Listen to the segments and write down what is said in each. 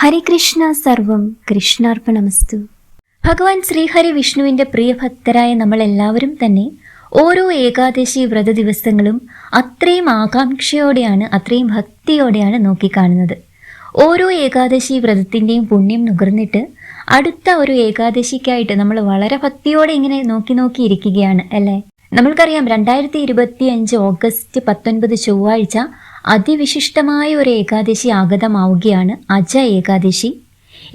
ഹരികൃഷ്ണ സർവം കൃഷ്ണാർപ്പണമസ്തു. ഭഗവാൻ ശ്രീഹരി വിഷ്ണുവിന്റെ പ്രിയഭക്തരായ നമ്മൾ എല്ലാവരും തന്നെ ഓരോ ഏകാദശി വ്രത ദിവസങ്ങളും അത്രയും ആകാംക്ഷയോടെയാണ് അത്രയും ഭക്തിയോടെയാണ് നോക്കിക്കാണുന്നത്. ഓരോ ഏകാദശി വ്രതത്തിന്റെയും പുണ്യം നുകർന്നിട്ട് അടുത്ത ഒരു ഏകാദശിക്കായിട്ട് നമ്മൾ വളരെ ഭക്തിയോടെ ഇങ്ങനെ നോക്കി നോക്കി ഇരിക്കുകയാണ് അല്ലേ? നമ്മൾക്കറിയാം രണ്ടായിരത്തി ഇരുപത്തി അഞ്ച് ഓഗസ്റ്റ് പത്തൊൻപത് ചൊവ്വാഴ്ച അതിവിശിഷ്ടമായ ഒരു ഏകാദശി ആഗതമാവുകയാണ് അജ ഏകാദശി.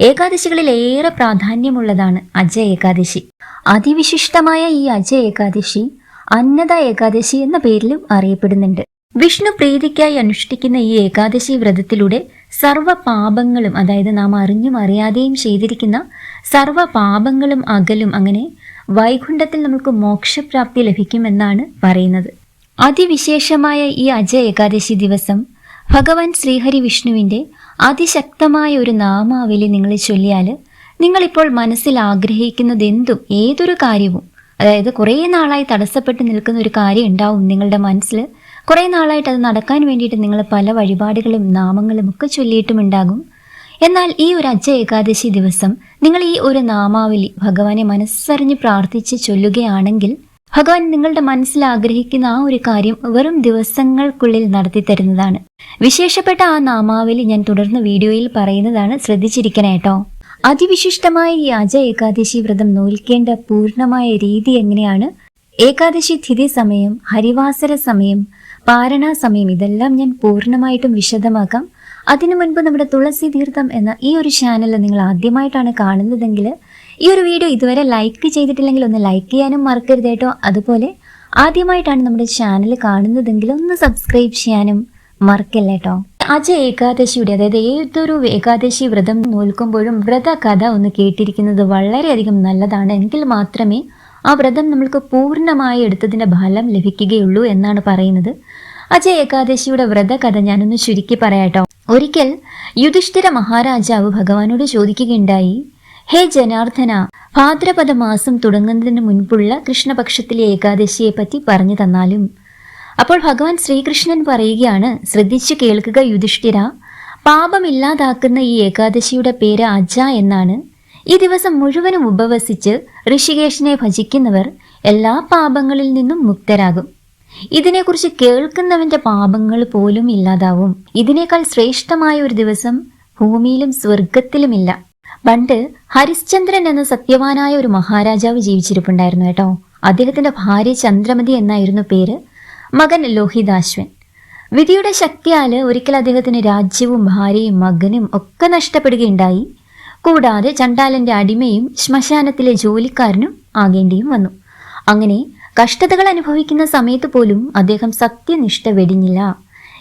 ഏകാദശികളിൽ ഏറെ പ്രാധാന്യമുള്ളതാണ് അജ ഏകാദശി. അതിവിശിഷ്ടമായ ഈ അജ ഏകാദശി അന്നദ ഏകാദശി എന്ന പേരിലും അറിയപ്പെടുന്നുണ്ട്. വിഷ്ണു പ്രീതിക്കായി അനുഷ്ഠിക്കുന്ന ഈ ഏകാദശി വ്രതത്തിലൂടെ സർവ പാപങ്ങളും അതായത് നാം അറിഞ്ഞും അറിയാതെയും ചെയ്തിരിക്കുന്ന സർവ പാപങ്ങളും അകലും അങ്ങനെ വൈകുണ്ഠത്തിൽ നമുക്ക് മോക്ഷപ്രാപ്തി ലഭിക്കുമെന്നാണ് പറയുന്നത്. അതിവിശേഷമായ ഈ അജ ഏകാദശി ദിവസം ഭഗവാൻ ശ്രീഹരി വിഷ്ണുവിന്റെ അതിശക്തമായ ഒരു നാമാവലി നിങ്ങൾ ചൊല്ലിയാൽ നിങ്ങളിപ്പോൾ മനസ്സിൽ ആഗ്രഹിക്കുന്നതെന്തും ഏതൊരു കാര്യവും അതായത് കുറേ നാളായി തടസ്സപ്പെട്ട് നിൽക്കുന്ന ഒരു കാര്യം ഉണ്ടാവും നിങ്ങളുടെ മനസ്സിൽ കുറേ നാളായിട്ട് അത് നടക്കാൻ വേണ്ടിയിട്ട് നിങ്ങൾ പല വഴിപാടുകളും നാമങ്ങളും ഒക്കെ ചൊല്ലിയിട്ടുമുണ്ടാകും. എന്നാൽ ഈ ഒരു അജ ഏകാദശി ദിവസം നിങ്ങൾ ഈ ഒരു നാമാവലി ഭഗവാനെ മനസ്സറിഞ്ഞ് പ്രാർത്ഥിച്ച് ചൊല്ലുകയാണെങ്കിൽ ഭഗവാൻ നിങ്ങളുടെ മനസ്സിൽ ആഗ്രഹിക്കുന്ന ആ ഒരു കാര്യം വെറും ദിവസങ്ങൾക്കുള്ളിൽ നടത്തി തരുന്നതാണ്. വിശേഷപ്പെട്ട ആ നാമാവലി ഞാൻ തുടർന്ന് വീഡിയോയിൽ പറയുന്നതാണ്. ശ്രദ്ധിച്ചിരിക്കണേ കേട്ടോ. അതിവിശിഷ്ടമായ ഈ അജ ഏകാദശി വ്രതം നോൽക്കേണ്ട പൂർണമായ രീതി എങ്ങനെയാണ്? ഏകാദശി തിഥി സമയം ഹരിവാസര സമയം പാരണ സമയം ഇതെല്ലാം ഞാൻ പൂർണമായിട്ടും വിശദമാക്കാം. അതിനു മുൻപ് നമ്മുടെ തുളസി തീർത്ഥം എന്ന ഈ ഒരു ചാനൽ നിങ്ങൾ ആദ്യമായിട്ടാണ് കാണുന്നതെങ്കിൽ ഈ ഒരു വീഡിയോ ഇതുവരെ ലൈക്ക് ചെയ്തിട്ടില്ലെങ്കിൽ ഒന്ന് ലൈക്ക് ചെയ്യാനും മറക്കരുത് കേട്ടോ. അതുപോലെ ആദ്യമായിട്ടാണ് നമ്മുടെ ചാനൽ കാണുന്നതെങ്കിൽ ഒന്ന് സബ്സ്ക്രൈബ് ചെയ്യാനും മറക്കല്ല കേട്ടോ. അജ ഏകാദശിയുടെ അതായത് ഏതൊരു ഏകാദശി വ്രതം നോൽക്കുമ്പോഴും വ്രത കഥ ഒന്ന് കേട്ടിരിക്കുന്നത് വളരെയധികം നല്ലതാണ്. എങ്കിൽ മാത്രമേ ആ വ്രതം നമ്മൾക്ക് പൂർണമായി എടുത്തതിന്റെ ഫലം ലഭിക്കുകയുള്ളൂ എന്നാണ് പറയുന്നത്. അജ ഏകാദശിയുടെ വ്രതകഥ ഞാനൊന്ന് ചുരുക്കി പറയാട്ടോ ഒരിക്കൽ യുധിഷ്ഠിര മഹാരാജാവ് ഭഗവാനോട് ചോദിക്കുകയുണ്ടായി ഹേ ജനാർദ്ദന ഭാദ്രപദ മാസം തുടങ്ങുന്നതിന് മുൻപുള്ള കൃഷ്ണപക്ഷത്തിലെ ഏകാദശിയെ പറ്റി പറഞ്ഞു തന്നാലും അപ്പോൾ ഭഗവാൻ ശ്രീകൃഷ്ണൻ പറയുകയാണ് ശ്രദ്ധിച്ചു കേൾക്കുക യുധിഷ്ഠിര പാപമില്ലാതാക്കുന്ന ഈ ഏകാദശിയുടെ പേര് അജ എന്നാണ്. ഈ ദിവസം മുഴുവനും ഉപവസിച്ച് ഋഷികേശിനെ ഭജിക്കുന്നവർ എല്ലാ പാപങ്ങളിൽ നിന്നും മുക്തരാകും. ഇതിനെക്കുറിച്ച് കേൾക്കുന്നവന്റെ പാപങ്ങൾ പോലും ഇല്ലാതാവും. ഇതിനേക്കാൾ ശ്രേഷ്ഠമായ ഒരു ദിവസം ഭൂമിയിലും സ്വർഗത്തിലുമില്ല പണ്ട് ഹരിശ്ചന്ദ്രൻ എന്ന സത്യവാനായ ഒരു മഹാരാജാവ് ജീവിച്ചിരിപ്പുണ്ടായിരുന്നു കേട്ടോ. അദ്ദേഹത്തിന്റെ ഭാര്യ ചന്ദ്രമതി എന്നായിരുന്നു പേര്. മകൻ ലോഹിതാശ്വൻ. വിധിയുടെ ശക്തിയാൽ ഒരിക്കൽ അദ്ദേഹത്തിന് രാജ്യവും ഭാര്യയും മകനും ഒക്കെ നഷ്ടപ്പെടുകയുണ്ടായി. കൂടാതെ ചണ്ടാലന്റെ അടിമയും ശ്മശാനത്തിലെ ജോലിക്കാരനും ആകേണ്ടിയും വന്നു. അങ്ങനെ കഷ്ടതകൾ അനുഭവിക്കുന്ന സമയത്ത് പോലും അദ്ദേഹം സത്യനിഷ്ഠ വെടിഞ്ഞില്ല.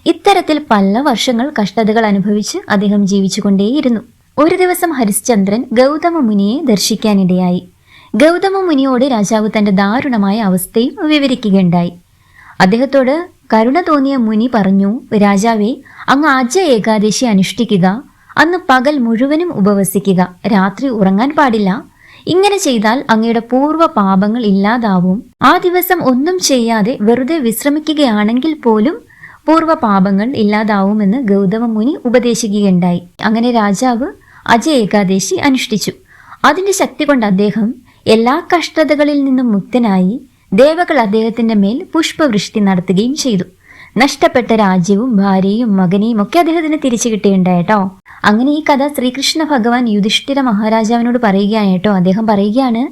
ഇത്തരത്തിൽ പല വർഷങ്ങൾ കഷ്ടതകൾ അനുഭവിച്ച് അദ്ദേഹം ജീവിച്ചുകൊണ്ടേയിരുന്നു. ഒരു ദിവസം ഹരിശ്ചന്ദ്രൻ ഗൗതമ മുനിയെ ദർശിക്കാനിടയായി. ഗൗതമ മുനിയോട് രാജാവ് തന്റെ ദാരുണമായ അവസ്ഥയും വിവരിക്കുകയുണ്ടായി. അദ്ദേഹത്തോട് കരുണ തോന്നിയ മുനി പറഞ്ഞു രാജാവെ അങ്ങ് അജ ഏകാദശി അനുഷ്ഠിക്കുക. അന്ന് പകൽ മുഴുവനും ഉപവസിക്കുക. രാത്രി ഉറങ്ങാൻ പാടില്ല. ഇങ്ങനെ ചെയ്താൽ അങ്ങയുടെ പൂർവ പാപങ്ങൾ ഇല്ലാതാവും. ആ ദിവസം ഒന്നും ചെയ്യാതെ വെറുതെ വിശ്രമിക്കുകയാണെങ്കിൽ പോലും പൂർവ പാപങ്ങൾ ഇല്ലാതാവുമെന്ന് ഗൗതമ മുനി ഉപദേശിക്കുകയുണ്ടായി. അങ്ങനെ രാജാവ് അജ ഏകാദശി അനുഷ്ഠിച്ചു. അതിന്റെ ശക്തി കൊണ്ട് അദ്ദേഹം എല്ലാ കഷ്ടതകളിൽ നിന്നും മുക്തനായി ദേവകൾ അദ്ദേഹത്തിന്റെ മേൽ പുഷ്പവൃഷ്ടി നടത്തുകയും ചെയ്തു. നഷ്ടപ്പെട്ട രാജ്യവും ഭാര്യയും മകനെയും ഒക്കെ അദ്ദേഹത്തിന് തിരിച്ചു കിട്ടിയിട്ടുണ്ടായിട്ടോ അങ്ങനെ ഈ കഥ ശ്രീകൃഷ്ണ ഭഗവാൻ യുധിഷ്ഠിര മഹാരാജാവിനോട് പറയുകയാണ് കേട്ടോ. അദ്ദേഹം പറയുകയാണ്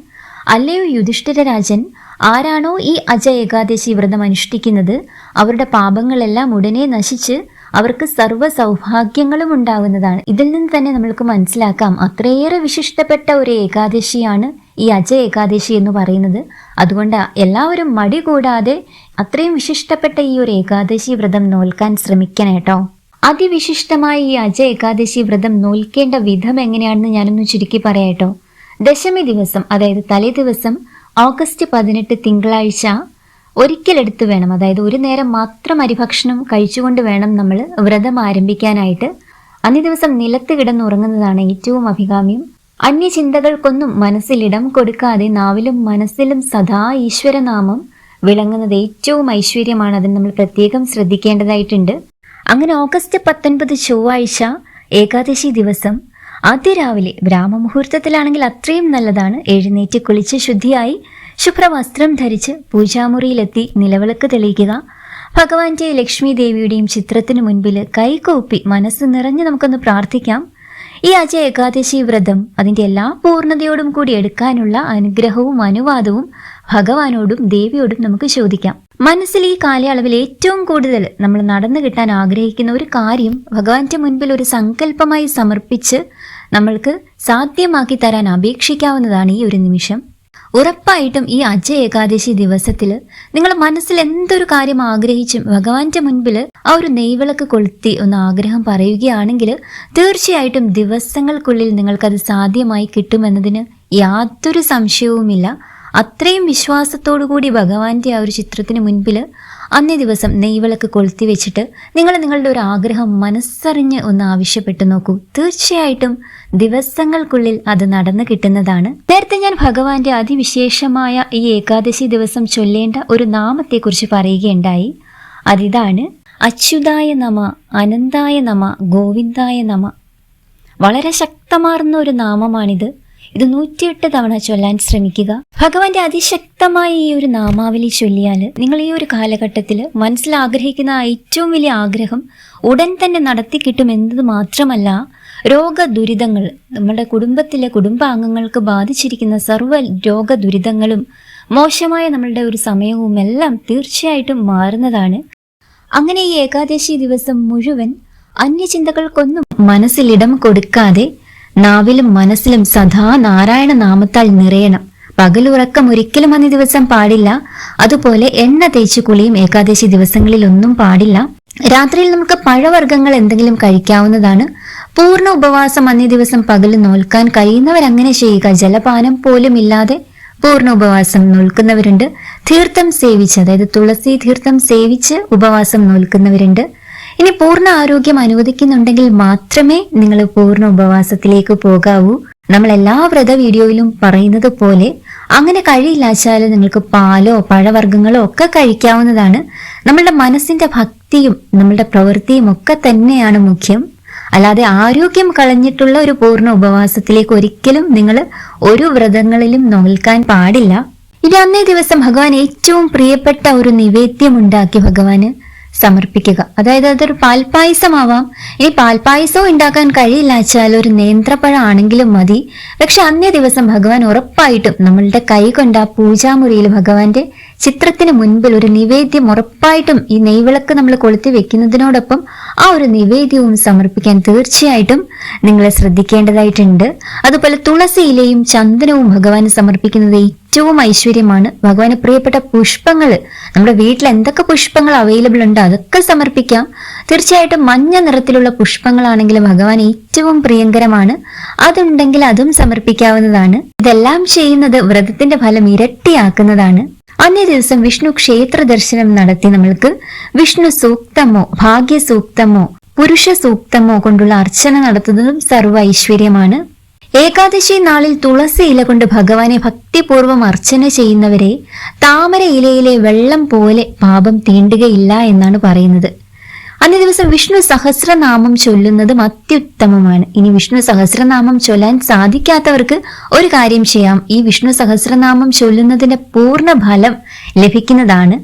അല്ലയോ യുധിഷ്ഠിര രാജൻ ആരാണോ ഈ അജ ഏകാദശി വ്രതം അനുഷ്ഠിക്കുന്നത്? അവരുടെ പാപങ്ങളെല്ലാം ഉടനെ നശിച്ച് അവർക്ക് സർവ സൗഭാഗ്യങ്ങളും ഉണ്ടാവുന്നതാണ്. ഇതിൽ നിന്ന് തന്നെ നമ്മൾക്ക് മനസ്സിലാക്കാം അത്രയേറെ വിശിഷ്ടപ്പെട്ട ഒരു ഏകാദശിയാണ് ഈ അജ ഏകാദശി എന്ന് പറയുന്നത്. അതുകൊണ്ട് എല്ലാവരും മടി കൂടാതെ അത്രയും വിശിഷ്ടപ്പെട്ട ഈ ഒരു ഏകാദശി വ്രതം നോൽക്കാൻ ശ്രമിക്കണേട്ടോ അതിവിശിഷ്ടമായ ഈ അജ ഏകാദശി വ്രതം നോൽക്കേണ്ട വിധം എങ്ങനെയാണെന്ന് ഞാനൊന്ന് ചുരുക്കി പറയാട്ടോ ദശമി ദിവസം അതായത് തലേ ദിവസം ഓഗസ്റ്റ് പതിനെട്ട് തിങ്കളാഴ്ച ഒരിക്കലെടുത്ത് വേണം അതായത് ഒരു നേരം മാത്രം അരിഭക്ഷണം കഴിച്ചുകൊണ്ട് വേണം നമ്മൾ വ്രതം ആരംഭിക്കാനായിട്ട്. അന്നേ ദിവസം നിലത്ത് കിടന്നുറങ്ങുന്നതാണ് ഏറ്റവും അഭികാമ്യം. അന്യചിന്തകൾക്കൊന്നും മനസ്സിലിടം കൊടുക്കാതെ നാവിലും മനസ്സിലും സദാ ഈശ്വരനാമം വിളങ്ങുന്നത് ഏറ്റവും ഐശ്വര്യമാണ്. അതിന് നമ്മൾ പ്രത്യേകം ശ്രദ്ധിക്കേണ്ടതായിട്ടുണ്ട്. അങ്ങനെ ഓഗസ്റ്റ് പത്തൊൻപത് ചൊവ്വാഴ്ച ഏകാദശി ദിവസം അതിരാവിലെ ബ്രാഹ്മമുഹൂർത്തത്തിലാണെങ്കിൽ അത്രയും നല്ലതാണ്. എഴുന്നേറ്റ് കുളിച്ച് ശുദ്ധിയായി ശുഭ്രവസ്ത്രം ധരിച്ച് പൂജാമുറിയിലെത്തി നിലവിളക്ക് തെളിയിക്കുക. ഭഗവാന്റെ ലക്ഷ്മി ദേവിയുടെയും ചിത്രത്തിനു മുൻപിൽ കൈകൂപ്പി മനസ്സ് നിറഞ്ഞ് നമുക്കൊന്ന് പ്രാർത്ഥിക്കാം. ഈ അജ ഏകാദശി വ്രതം അതിന്റെ എല്ലാ പൂർണതയോടും കൂടി എടുക്കാനുള്ള അനുഗ്രഹവും അനുവാദവും ഭഗവാനോടും ദേവിയോടും നമുക്ക് ചോദിക്കാം. മനസ്സിൽ ഈ കാലയളവിൽ ഏറ്റവും കൂടുതൽ നമ്മൾ നടന്നു കിട്ടാൻ ആഗ്രഹിക്കുന്ന ഒരു കാര്യം ഭഗവാന്റെ മുൻപിൽ ഒരു സങ്കല്പമായി സമർപ്പിച്ച് നമ്മൾക്ക് സാധ്യമാക്കി തരാൻ അപേക്ഷിക്കാവുന്നതാണ് ഈ ഒരു നിമിഷം. ഉറപ്പായിട്ടും ഈ അജയ ഏകാദശി ദിവസത്തിൽ നിങ്ങൾ മനസ്സിൽ എന്തൊരു കാര്യം ആഗ്രഹിച്ചും ഭഗവാന്റെ മുൻപിൽ ആ ഒരു നെയ്വിളക്ക് കൊളുത്തി ഒന്ന് ആഗ്രഹം പറയുകയാണെങ്കിൽ തീർച്ചയായിട്ടും ദിവസങ്ങൾക്കുള്ളിൽ നിങ്ങൾക്കത് സാധ്യമായി കിട്ടുമെന്നതിന് യാതൊരു സംശയവുമില്ല. അത്രയും വിശ്വാസത്തോടു കൂടി ഭഗവാന്റെ ആ ഒരു ചിത്രത്തിന് മുൻപിൽ അന്നേ ദിവസം നെയ്വിളക്ക് കൊളുത്തി വെച്ചിട്ട് നിങ്ങൾ നിങ്ങളുടെ ഒരു ആഗ്രഹം മനസ്സറിഞ്ഞ് ഒന്ന് ആവശ്യപ്പെട്ടു നോക്കൂ. തീർച്ചയായിട്ടും ദിവസങ്ങൾക്കുള്ളിൽ അത് നടന്നു കിട്ടുന്നതാണ്. നേരത്തെ ഞാൻ ഭഗവാന്റെ അതിവിശേഷമായ ഈ ഏകാദശി ദിവസം ചൊല്ലേണ്ട ഒരു നാമത്തെക്കുറിച്ച് പറയുകയുണ്ടായി. അതിതാണ് അച്യുതായ നമ അനന്തായ നമ ഗോവിന്ദായ നമ. വളരെ ശക്തമാർന്ന ഒരു നാമമാണിത്. ഇത് നൂറ്റിയെട്ട് തവണ ചൊല്ലാൻ ശ്രമിക്കുക. ഭഗവാന്റെ അതിശക്തമായ ഈ ഒരു നാമാവലി ചൊല്ലിയാൽ നിങ്ങൾ ഈ ഒരു കാലഘട്ടത്തിൽ മനസ്സിൽ ആഗ്രഹിക്കുന്ന ഏറ്റവും വലിയ ആഗ്രഹം ഉടൻ തന്നെ നടത്തി കിട്ടുമെന്നത് മാത്രമല്ല രോഗ ദുരിതങ്ങൾ നമ്മുടെ കുടുംബത്തിലെ കുടുംബാംഗങ്ങൾക്ക് ബാധിച്ചിരിക്കുന്ന സർവ രോഗ ദുരിതങ്ങളും മോശമായ നമ്മളുടെ ഒരു സമയവും എല്ലാം തീർച്ചയായിട്ടും മാറുന്നതാണ്. അങ്ങനെ ഈ ഏകാദശി ദിവസം മുഴുവൻ അന്യചിന്തകൾക്കൊന്നും മനസ്സിലിടം കൊടുക്കാതെ നാവിലും മനസ്സിലും സദാ നാരായണ നാമത്താൽ നിറയണം. പകലുറക്കം ഒരിക്കലും അന്ന് ദിവസം പാടില്ല. അതുപോലെ എണ്ണ തേച്ച് കുളിയും ഏകാദശി ദിവസങ്ങളിൽ ഒന്നും പാടില്ല. രാത്രിയിൽ നമുക്ക് പഴവർഗങ്ങൾ എന്തെങ്കിലും കഴിക്കാവുന്നതാണ്. പൂർണ ഉപവാസം അന്നേ ദിവസം പകൽ നോൽക്കാൻ കഴിയുന്നവർ അങ്ങനെ ചെയ്യുക. ജലപാനം പോലും ഇല്ലാതെ പൂർണ ഉപവാസം നോൽക്കുന്നവരുണ്ട്. തീർത്ഥം സേവിച്ച് അതായത് തുളസി തീർത്ഥം സേവിച്ച് ഉപവാസം നോൽക്കുന്നവരുണ്ട്. ഇനി പൂർണ ആരോഗ്യം അനുവദിക്കുന്നുണ്ടെങ്കിൽ മാത്രമേ നിങ്ങൾ പൂർണ ഉപവാസത്തിലേക്ക് പോകാവൂ. നമ്മൾ എല്ലാ വ്രത വീഡിയോയിലും പറയുന്നത് പോലെ അങ്ങനെ കഴിയില്ലാച്ചാൽ നിങ്ങൾക്ക് പാലോ പഴവർഗങ്ങളോ ഒക്കെ കഴിക്കാവുന്നതാണ്. നമ്മളുടെ മനസ്സിന്റെ ഭക്തിയും നമ്മളുടെ പ്രവൃത്തിയും ഒക്കെ തന്നെയാണ് മുഖ്യം. അല്ലാതെ ആരോഗ്യം കളഞ്ഞിട്ടുള്ള ഒരു പൂർണ ഉപവാസത്തിലേക്ക് ഒരിക്കലും നിങ്ങൾ ഒരു വ്രതങ്ങളിലും നോൽക്കാൻ പാടില്ല. ഇനി അന്നേ ദിവസം ഭഗവാൻ ഏറ്റവും പ്രിയപ്പെട്ട ഒരു നിവേദ്യം ഉണ്ടാക്കി ഭഗവാന്. സമർപ്പിക്കുക. അതായത് അതൊരു പാൽപ്പായസമാവാം ഈ പാൽപ്പായസവും ഉണ്ടാക്കാൻ കഴിയില്ല വെച്ചാൽ ഒരു നേന്ത്രപ്പഴം ആണെങ്കിലും മതി. പക്ഷെ അന്നേ ദിവസം ഭഗവാൻ ഉറപ്പായിട്ടും നമ്മളുടെ കൈ കൊണ്ട് ആ പൂജാമുറിയിൽ ഭഗവാന്റെ ചിത്രത്തിന് മുൻപിൽ ഒരു നിവേദ്യം ഉറപ്പായിട്ടും ഈ നെയ്വിളക്ക് നമ്മൾ കൊളുത്തി വെക്കുന്നതിനോടൊപ്പം ആ ഒരു നിവേദ്യവും സമർപ്പിക്കാൻ തീർച്ചയായിട്ടും നിങ്ങൾ ശ്രദ്ധിക്കേണ്ടതായിട്ടുണ്ട്. അതുപോലെ തുളസി ഇലയും ചന്ദനവും ഭഗവാന് സമർപ്പിക്കുന്നത് ഏറ്റവും ഐശ്വര്യമാണ് ഭഗവാന് പ്രിയപ്പെട്ട പുഷ്പങ്ങൾ നമ്മുടെ വീട്ടിൽ എന്തൊക്കെ പുഷ്പങ്ങൾ അവൈലബിൾ ഉണ്ട് അതൊക്കെ സമർപ്പിക്കാം. തീർച്ചയായിട്ടും മഞ്ഞ നിറത്തിലുള്ള പുഷ്പങ്ങളാണെങ്കിൽ ഭഗവാൻ ഏറ്റവും പ്രിയങ്കരമാണ്. അതുണ്ടെങ്കിൽ അതും സമർപ്പിക്കാവുന്നതാണ്. ഇതെല്ലാം ചെയ്യുന്നത് വ്രതത്തിന്റെ ഫലം ഇരട്ടിയാക്കുന്നതാണ്. അന്നേ ദിവസം വിഷ്ണു ക്ഷേത്ര ദർശനം നടത്തി നമ്മൾക്ക്. വിഷ്ണു സൂക്തമോ ഭാഗ്യ സൂക്തമോ പുരുഷ സൂക്തമോ കൊണ്ടുള്ള അർച്ചന നടത്തുന്നതും സർവ ഐശ്വര്യമാണ്. ഏകാദശി നാളിൽ തുളസി ഇല കൊണ്ട് ഭഗവാനെ ഭക്തിപൂർവം അർച്ചന ചെയ്യുന്നവരെ താമര ഇലയിലെ വെള്ളം പോലെ പാപം തീണ്ടുകയില്ല എന്നാണ് പറയുന്നത്. അന്നേ ദിവസം വിഷ്ണു സഹസ്രനാമം ചൊല്ലുന്നതും അത്യുത്തമമാണ്. ഇനി വിഷ്ണു സഹസ്രനാമം ചൊല്ലാൻ സാധിക്കാത്തവർക്ക് ഒരു കാര്യം ചെയ്യാം. ഈ വിഷ്ണു സഹസ്രനാമം ചൊല്ലുന്നതിന്റെ പൂർണ ഫലം ലഭിക്കുന്നതാണ്.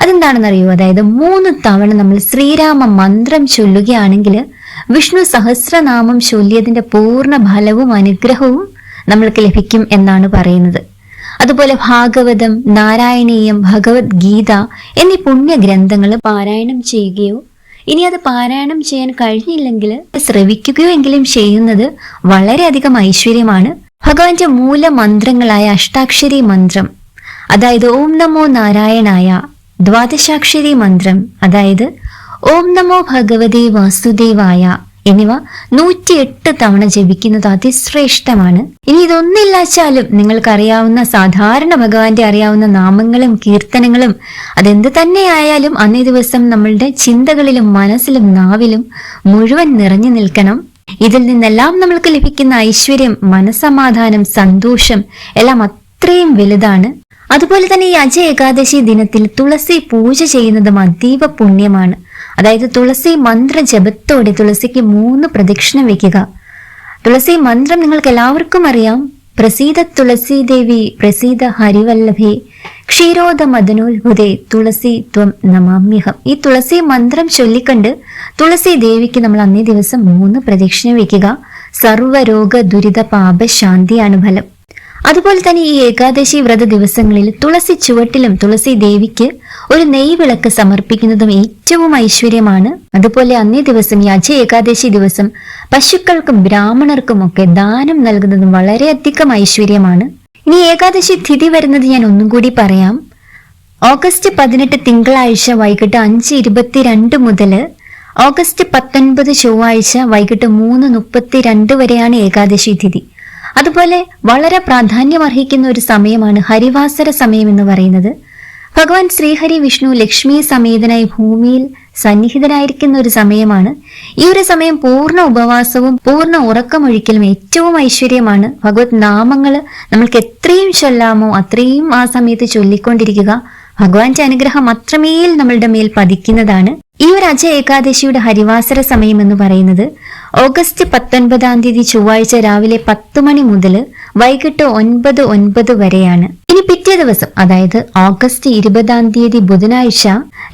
അതെന്താണെന്നറിയോ? അതായത് മൂന്ന് തവണ നമ്മൾ ശ്രീരാമ മന്ത്രം ചൊല്ലുകയാണെങ്കിൽ വിഷ്ണു സഹസ്രനാമം ശൂല്യത്തിന്റെ പൂർണ ഫലവും അനുഗ്രഹവും നമ്മൾക്ക് ലഭിക്കും എന്നാണ് പറയുന്നത്. അതുപോലെ ഭാഗവതം നാരായണീയം ഭഗവത്ഗീത എന്നീ പുണ്യ ഗ്രന്ഥങ്ങൾ പാരായണം ചെയ്യുകയോ ഇനി അത് പാരായണം ചെയ്യാൻ കഴിഞ്ഞില്ലെങ്കിൽ ശ്രവിക്കുകയോ എങ്കിലും ചെയ്യുന്നത് വളരെയധികം ഐശ്വര്യമാണ്. ഭഗവാന്റെ മൂലമന്ത്രങ്ങളായ അഷ്ടാക്ഷരി മന്ത്രം അതായത് ഓം നമോ നാരായണായ ദ്വാദശാക്ഷരി മന്ത്രം അതായത് ഓം നമോ ഭഗവതി വാസുദേവായ എന്നിവ നൂറ്റിയെട്ട് തവണ ജപിക്കുന്നത് അതിശ്രേഷ്ഠമാണ്. ഇനി ഇതൊന്നില്ലാച്ചാലും നിങ്ങൾക്കറിയാവുന്ന സാധാരണ ഭഗവാന്റെ അറിയാവുന്ന നാമങ്ങളും കീർത്തനങ്ങളും അതെന്ത് തന്നെയായാലും അന്നേ ദിവസം നമ്മളുടെ ചിന്തകളിലും മനസ്സിലും നാവിലും മുഴുവൻ നിറഞ്ഞു നിൽക്കണം. ഇതിൽ നിന്നെല്ലാം നമ്മൾക്ക് ലഭിക്കുന്ന ഐശ്വര്യം മനസമാധാനം സന്തോഷം എല്ലാം അത്രയും വലുതാണ്. അതുപോലെ തന്നെ ഈ അജയ ഏകാദശി ദിനത്തിൽ തുളസി പൂജ ചെയ്യുന്നതും അതീവ പുണ്യമാണ്. അതായത് തുളസി മന്ത്ര ജപത്തോടെ തുളസിക്ക് മൂന്ന് പ്രദക്ഷിണം വെക്കുക. തുളസി മന്ത്രം നിങ്ങൾക്ക് എല്ലാവർക്കും അറിയാം. പ്രസീത തുളസി ദേവി പ്രസീത ഹരിവല്ലഭേ ക്ഷീരോദ മദനോത്ഭുതേ തുളസി ത്വം നമാമ്യഹം. ഈ തുളസി മന്ത്രം ചൊല്ലിക്കണ്ട് തുളസി ദേവിക്ക് നമ്മൾ അന്നേ ദിവസം മൂന്ന് പ്രദക്ഷിണം വയ്ക്കുക സർവരോഗ ദുരിത പാപ ശാന്തിയാണ് ഫലം. അതുപോലെ തന്നെ ഈ ഏകാദശി വ്രത ദിവസങ്ങളിൽ തുളസി ചുവട്ടിലും തുളസി ദേവിക്ക് ഒരു നെയ് വിളക്ക് സമർപ്പിക്കുന്നതും ഏറ്റവും ഐശ്വര്യമാണ്. അതുപോലെ അന്നേ ദിവസം ഈ അജയ ഏകാദശി ദിവസം പശുക്കൾക്കും ബ്രാഹ്മണർക്കും ഒക്കെ ദാനം നൽകുന്നതും വളരെയധികം ഐശ്വര്യമാണ്. ഇനി ഏകാദശി തിഥി വരുന്നത് ഞാൻ ഒന്നും കൂടി പറയാം. ഓഗസ്റ്റ് പതിനെട്ട് തിങ്കളാഴ്ച വൈകിട്ട് അഞ്ച് ഇരുപത്തിരണ്ട് മുതൽ ഓഗസ്റ്റ് പത്തൊൻപത് ചൊവ്വാഴ്ച വൈകിട്ട് മൂന്ന് മുപ്പത്തിരണ്ട് വരെയാണ് ഏകാദശി തിഥി. അതുപോലെ വളരെ പ്രാധാന്യം അർഹിക്കുന്ന ഒരു സമയമാണ് ഹരിവാസര സമയം എന്ന് പറയുന്നത്. ഭഗവാൻ ശ്രീഹരി വിഷ്ണു ലക്ഷ്മി സമേതനായി ഭൂമിയിൽ സന്നിഹിതനായിരിക്കുന്ന ഒരു സമയമാണ്. ഈ ഒരു സമയം പൂർണ ഉപവാസവും പൂർണ ഉറക്കമൊഴിക്കലും ഏറ്റവും ഐശ്വര്യമാണ്. ഭഗവത് നാമങ്ങൾ നമ്മൾക്ക് എത്രയും ചൊല്ലാമോ അത്രയും ആ സമയത്ത് ചൊല്ലിക്കൊണ്ടിരിക്കുക. ഭഗവാന്റെ അനുഗ്രഹം അത്രമേൽ നമ്മളുടെ മേൽ പതിക്കുന്നതാണ്. ഈ ഒരു അജ ഏകാദശിയുടെ ഹരിവാസര സമയം എന്ന് പറയുന്നത് ഓഗസ്റ്റ് പത്തൊൻപതാം തീയതി ചൊവ്വാഴ്ച രാവിലെ പത്ത് മണി മുതൽ വൈകിട്ട് ഒൻപത് ഒൻപത് വരെയാണ്. ഇനി പിറ്റേ ദിവസം അതായത് ഓഗസ്റ്റ് ഇരുപതാം തീയതി ബുധനാഴ്ച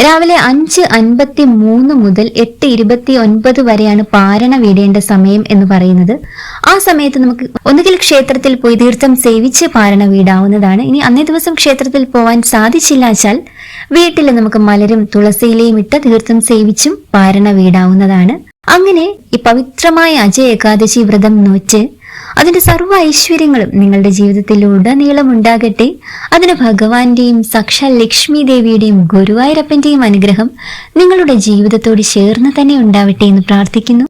രാവിലെ അഞ്ച് അൻപത്തി മൂന്ന് മുതൽ എട്ട് ഇരുപത്തി ഒൻപത് വരെയാണ് പാരണ വീടേണ്ട സമയം എന്ന് പറയുന്നത്. ആ സമയത്ത് നമുക്ക് ഒന്നുകിൽ ക്ഷേത്രത്തിൽ പോയി തീർത്ഥം സേവിച്ച് പാരണ വീടാവുന്നതാണ്. ഇനി അന്നേ ദിവസം ക്ഷേത്രത്തിൽ പോവാൻ സാധിച്ചില്ല വെച്ചാൽ വീട്ടിൽ നമുക്ക് മലരും തുളസിയിലയും ഇട്ട് തീർത്ഥം സേവിച്ചും പാരണ വീടാവുന്നതാണ്. അങ്ങനെ ഈ പവിത്രമായ അജയ ഏകാദശി വ്രതം നോറ്റ് അതിന്റെ സർവ ഐശ്വര്യങ്ങളും നിങ്ങളുടെ ജീവിതത്തിൽ ഉടനീളം ഉണ്ടാകട്ടെ. അതിന് ഭഗവാന്റെയും സാക്ഷാൽ ലക്ഷ്മി ദേവിയുടെയും ഗുരുവായൂരപ്പന്റെയും അനുഗ്രഹം നിങ്ങളുടെ ജീവിതത്തോട് ചേർന്ന് തന്നെ ഉണ്ടാവട്ടെ എന്ന് പ്രാർത്ഥിക്കുന്നു.